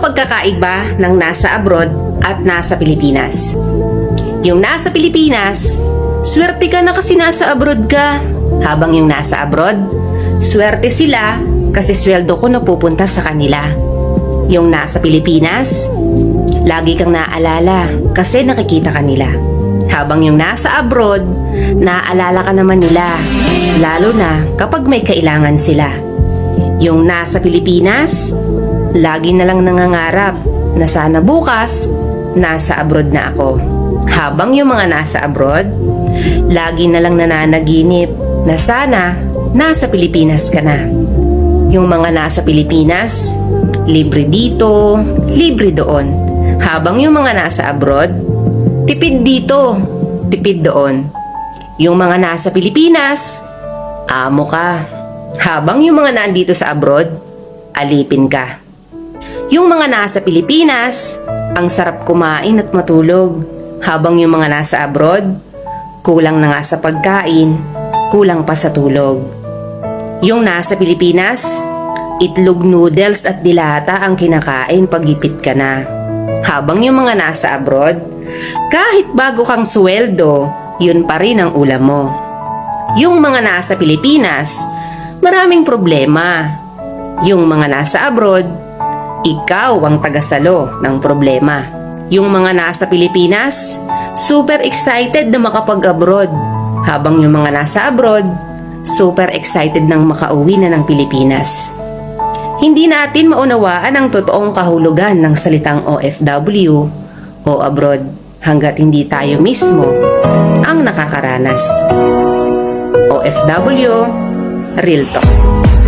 pagkakaiba ng nasa abroad at nasa Pilipinas? Yung nasa Pilipinas, swerte ka na kasi nasa abroad ka. Habang yung nasa abroad, swerte sila kasi sweldo ko napupunta sa kanila. Yung nasa Pilipinas, lagi kang naaalala kasi nakikita ka nila. Habang yung nasa abroad, naaalala ka naman nila, lalo na kapag may kailangan sila. Yung nasa Pilipinas, lagi na lang nangangarap na sana bukas, nasa abroad na ako. Habang yung mga nasa abroad, lagi na lang nananaginip na sana nasa Pilipinas ka na. Yung mga nasa Pilipinas, libre dito, libre doon. Habang yung mga nasa abroad, tipid dito, tipid doon. Yung mga nasa Pilipinas, amo ka. Habang yung mga nandito sa abroad, alipin ka. Yung mga nasa Pilipinas, ang sarap kumain at matulog. Habang yung mga nasa abroad, kulang na nga sa pagkain, kulang pa sa tulog. Yung nasa Pilipinas, itlog noodles at dilata ang kinakain pag ipit ka na. Habang yung mga nasa abroad, kahit bago kang sweldo, yun pa rin ang ulam mo. Yung mga nasa Pilipinas, maraming problema. Yung mga nasa abroad, ikaw ang tagasalo ng problema. Yung mga nasa Pilipinas, super excited na makapag-abroad. Habang yung mga nasa abroad, super excited nang makauwi na ng Pilipinas. Hindi natin maunawaan ang totoong kahulugan ng salitang OFW o abroad hanggat hindi tayo mismo ang nakakaranas. OFW, Real Talk.